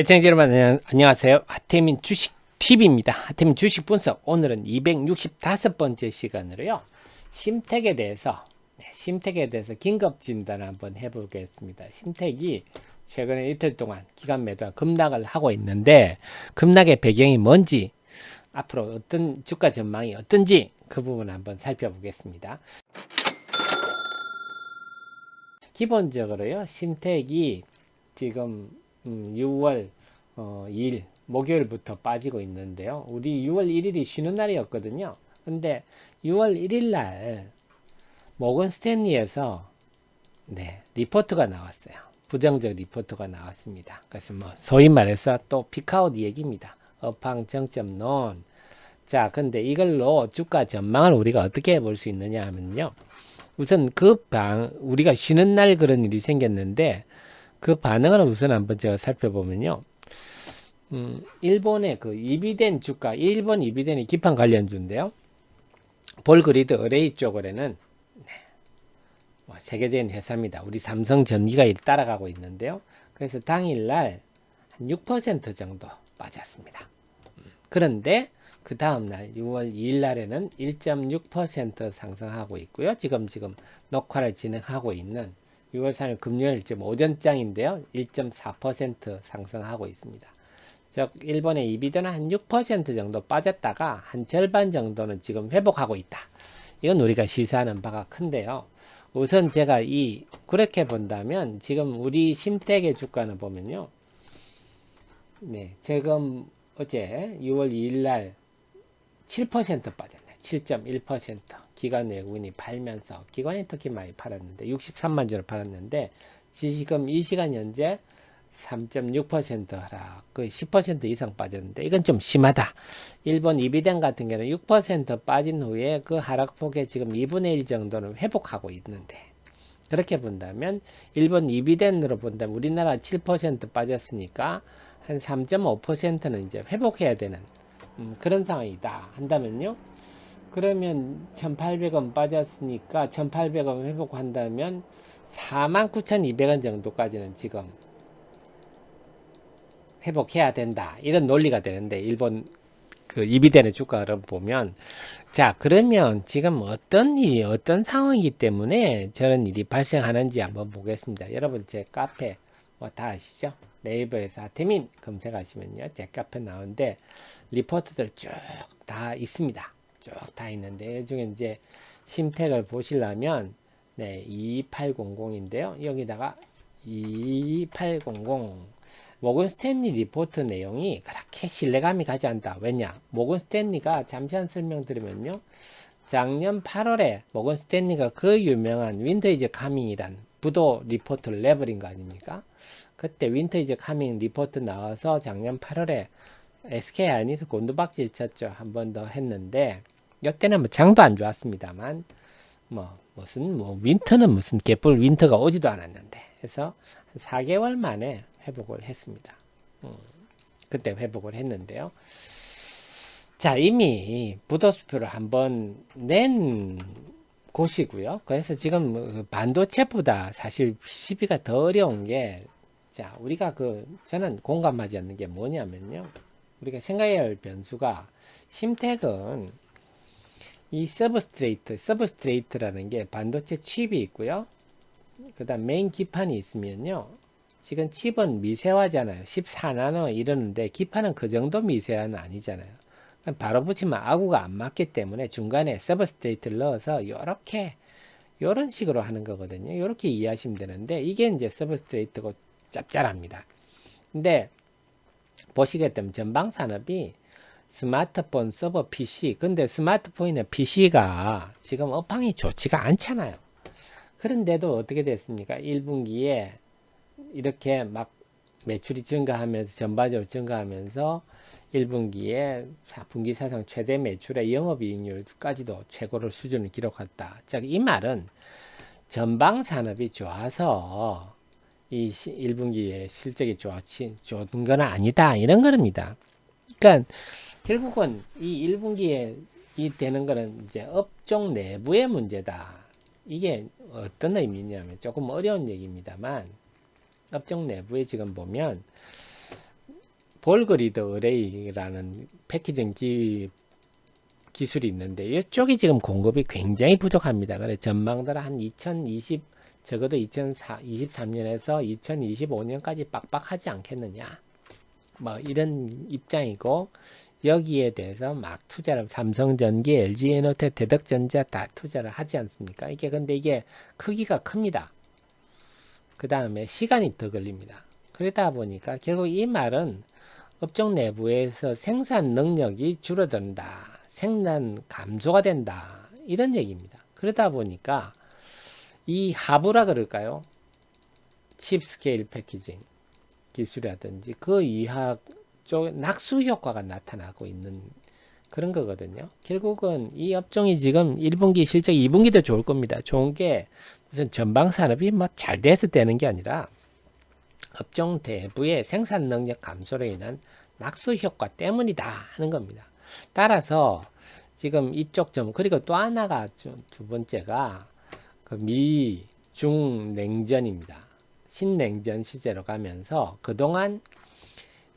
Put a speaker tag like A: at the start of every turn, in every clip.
A: 애청자 여러분 안녕하세요. 하태민 주식 TV입니다. 하태민 주식 분석 오늘은 265번째 시간으로요. 심택에 대해서 네, 심택에 대해서 긴급 진단을 한번 해보겠습니다. 심택이 최근에 이틀 동안 기간 매도와 급락을 하고 있는데 급락의 배경이 뭔지 앞으로 어떤 주가 전망이 어떤지 그 부분 한번 살펴보겠습니다. 기본적으로요. 심택이 지금 음, 6월 어, 2일 목요일부터 빠지고 있는데요. 우리 6월 1일이 쉬는 날이었거든요. 근데 6월 1일 날 모건 스탠리에서 네, 리포트가 나왔어요. 부정적 리포트가 나왔습니다. 그래서 뭐 소위 말해서 또 피카웃 얘기입니다. 업황 정점 논. 자, 근데 이걸로 주가 전망을 우리가 어떻게 볼 수 있느냐 하면요. 우선 그 방, 우리가 쉬는 날 그런 일이 생겼는데 그 반응을 우선 한번 제가 살펴보면요. 음, 일본의 그 이비덴 주가, 일본 이비덴이 기판 관련주인데요. 볼그리드 어레이 쪽으로는 네, 뭐 세계적인 회사입니다. 우리 삼성전기가 따라가고 있는데요. 그래서 당일날 한 6% 정도 빠졌습니다. 그런데 그 다음날 6월 2일 날에는 1.6% 상승하고 있고요. 지금 지금 녹화를 진행하고 있는 6월 3일 금요일 지금 오전장인데요. 1.4% 상승하고 있습니다. 즉 일본의 이비드는 한 6% 정도 빠졌다가 한 절반 정도는 지금 회복하고 있다. 이건 우리가 시사하는 바가 큰데요. 우선 제가 이 그렇게 본다면 지금 우리 심택의 주가는 보면요. 네, 지금 어제 6월 2일 날 7% 빠졌네. 7.1% 기관 외국인이 팔면서 기관이 특히 많이 팔았는데 63만 주를 팔았는데 지금 이 시간 현재 3.6% 하락, 거의 10% 이상 빠졌는데 이건 좀 심하다. 일본 이비덴 같은 경우는 6% 빠진 후에 그 하락폭의 지금 2분의 1 정도는 회복하고 있는데 그렇게 본다면 일본 이비덴으로 본다면 우리나라 7% 빠졌으니까 한 3.5%는 이제 회복해야 되는 음, 그런 상황이다 한다면요. 그러면 1,800원 빠졌으니까 1,800원 회복한다면 49,200원 정도까지는 지금 회복해야 된다. 이런 논리가 되는데 일본 그 이비덴의 주가를 보면 자 그러면 지금 어떤 일이 어떤 상황이기 때문에 저런 일이 발생하는지 한번 보겠습니다. 여러분 제 카페 뭐 다 아시죠? 네이버에서 아테민 검색하시면요 제 카페 나오는데 리포트들 쭉 다 있습니다. 쭉 다 있는데 이 중에 이제 심택을 보시려면 네 2800인데요 여기다가 2800 모건 스탠리 리포트 내용이 그렇게 신뢰감이 가지 않다. 왜냐? 모건 스탠리가 잠시만 설명드리면요. 작년 8월에 모건 스탠리가 그 유명한 윈터이즈 카밍이란 부도 리포트를 내버린 거 아닙니까? 그때 윈터이즈 카밍 리포트 나와서 작년 8월에 SK 아니서 곤두박질 쳤죠. 한 번 더 했는데 이때는 뭐 장도 안 좋았습니다만 뭐 무슨 뭐 윈터는 무슨 개뿔 윈터가 오지도 않았는데 그래서 4개월 만에 회복을 했습니다. 음, 그때 회복을 했는데요. 자, 이미 부도수표를 한번 낸 곳이고요. 그래서 지금 뭐 반도체보다 사실 PCB가 더 어려운 게, 자, 우리가 그, 저는 공감하지 않는 게 뭐냐면요. 우리가 생각해야 할 변수가, 심택은 이 서브스트레이트, 서브스트레이트라는 게 반도체 칩이 있고요. 그 다음 메인 기판이 있으면요. 지금 칩은 미세화잖아요. 14나노 이러는데 기판은 그 정도 미세화는 아니잖아요. 바로 붙이면 아구가 안 맞기 때문에 중간에 서브스테이트를 넣어서 이렇게 이런 식으로 하는 거거든요. 이렇게 이해하시면 되는데 이게 이제 서브스트레이트고 짭짤합니다. 근데 보시게 되면 전방 산업이 스마트폰, 서버, PC. 근데 스마트폰이나 PC가 지금 업황이 좋지가 않잖아요. 그런데도 어떻게 됐습니까? 1분기에 이렇게 막 매출이 증가하면서 전반적으로 증가하면서 1분기에 4분기 사상 최대 매출의 영업이익률까지도 최고를 수준을 기록했다. 즉, 이 말은 전방 산업이 좋아서 이 1분기에 실적이 좋지, 좋은 건 아니다. 이런 겁니다. 그러니까 결국은 이 1분기에 이 되는 거는 이제 업종 내부의 문제다. 이게 어떤 의미냐면 조금 어려운 얘기입니다만 업종 내부에 지금 보면 볼그리드 어레이라는 패키징 기, 기술이 있는데 이쪽이 지금 공급이 굉장히 부족합니다. 그래 전망들 한2020 적어도 2023년에서 2025년까지 빡빡하지 않겠느냐. 뭐 이런 입장이고 여기에 대해서 막 투자를 삼성전기, LG에너텍, 대덕전자 다 투자를 하지 않습니까? 이게 근데 이게 크기가 큽니다. 그 다음에 시간이 더 걸립니다. 그러다 보니까 결국 이 말은 업종 내부에서 생산 능력이 줄어든다. 생산 감소가 된다. 이런 얘기입니다. 그러다 보니까 이 하부라 그럴까요? 칩 스케일 패키징 기술이라든지 그 이하 쪽 낙수 효과가 나타나고 있는 그런 거거든요. 결국은 이 업종이 지금 1분기 실적 2분기도 좋을 겁니다. 좋은 게 무슨 전방 산업이 뭐잘 돼서 되는 게 아니라 업종 대부의 생산 능력 감소로 인한 낙수 효과 때문이다 하는 겁니다. 따라서 지금 이쪽 점 그리고 또 하나가 좀두 번째가 그 미, 중 냉전입니다. 신냉전 시제로 가면서 그동안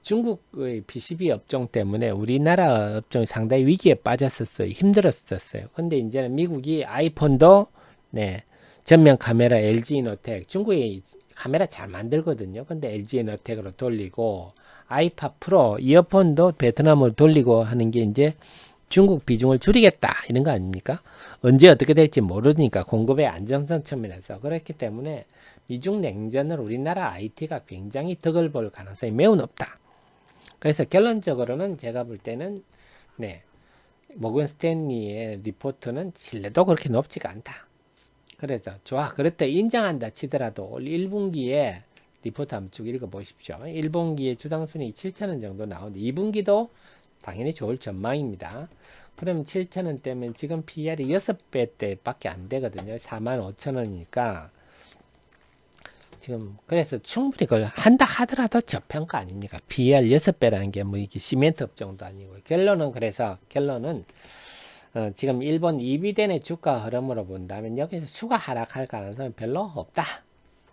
A: 중국의 PCB 업종 때문에 우리나라 업종이 상당히 위기에 빠졌었어요. 힘들었었어요. 근데 이제는 미국이 아이폰도 네, 전면 카메라 LG 이노텍 중국이 카메라 잘 만들거든요. 근데 LG 이노텍으로 돌리고 아이팟 프로 이어폰도 베트남으로 돌리고 하는 게 이제 중국 비중을 줄이겠다 이런 거 아닙니까? 언제 어떻게 될지 모르니까 공급의 안정성 측면에서 그렇기 때문에 미중 냉전을 우리나라 IT가 굉장히 덕을 볼 가능성이 매우 높다. 그래서 결론적으로는 제가 볼 때는 네 모건 스탠리의 리포트는 신뢰도 그렇게 높지가 않다. 그래서 좋아 그렇다 인정한다 치더라도 올 1분기에 리포트 한번 쭉 읽어보십시오. 1분기에 주당순이 7천원 정도 나오는데 2분기도 당연히 좋을 전망입니다. 그럼 7천원 때면 지금 PR이 6배 때밖에 안 되거든요. 4만 5천원이니까 지금 그래서 충분히 그걸 한다 하더라도 저평가 아닙니까? PER 6배라는 게 뭐 이게 시멘트 업종도 아니고 결론은 그래서 결론은 어, 지금 일본 이비덴의 주가 흐름으로 본다면 여기서 추가 하락할 가능성은 별로 없다.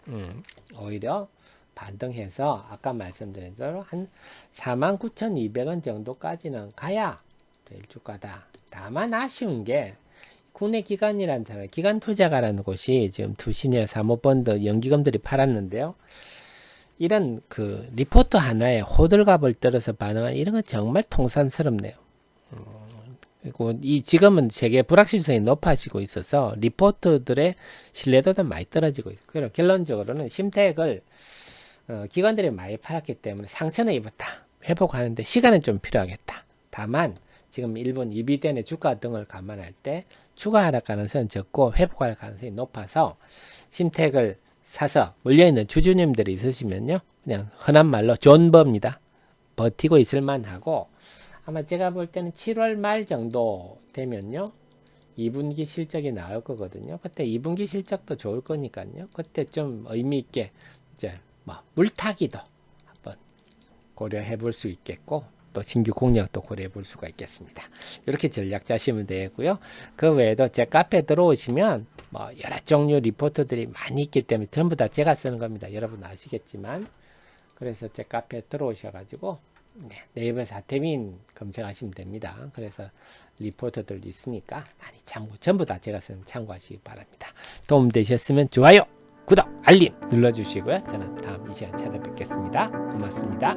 A: 음, 오히려 반등해서 아까 말씀드린 대로 한 49,200원 정도까지는 가야 될 주가다. 다만 아쉬운 게 국내 기관이라는 데는 기관 투자가라는 곳이 지금 두신이나 사모펀드 연기금들이 팔았는데요. 이런 그 리포트 하나에 호들갑을 떨어서 반응한 이런 건 정말 통산스럽네요. 음, 그리고 이 지금은 세계 불확실성이 높아지고 있어서 리포트들의 신뢰도도 많이 떨어지고 있고 그리고 결론적으로는 심택을 어, 기관들이 많이 팔았기 때문에 상처는 입었다. 회복하는데 시간은 좀 필요하겠다. 다만 지금 일본 이비덴의 주가 등을 감안할 때 추가 하락 가능성은 적고 회복할 가능성이 높아서 심택을 사서 물려있는 주주님들이 있으시면요. 그냥 흔한 말로 존버입니다. 버티고 있을 만 하고 아마 제가 볼 때는 7월 말 정도 되면요. 2분기 실적이 나올 거거든요. 그때 2분기 실적도 좋을 거니까요. 그때 좀 의미 있게 이제 뭐 물타기도 한번 고려해 볼 수 있겠고 또 신규 공략도 고려해 볼 수가 있겠습니다. 이렇게 전략 짜시면 되고요. 그 외에도 제 카페 들어오시면 뭐 여러 종류 리포트들이 많이 있기 때문에 전부 다 제가 쓰는 겁니다. 여러분 아시겠지만 그래서 제 카페 들어오셔가지고 네, 네이버 사태민 검색하시면 됩니다. 그래서 리포트들 있으니까 많이 참고 전부 다 제가 쓰는 참고하시기 바랍니다. 도움 되셨으면 좋아요, 구독, 알림 눌러주시고요. 저는 다음 이 시간 찾아뵙겠습니다. 고맙습니다.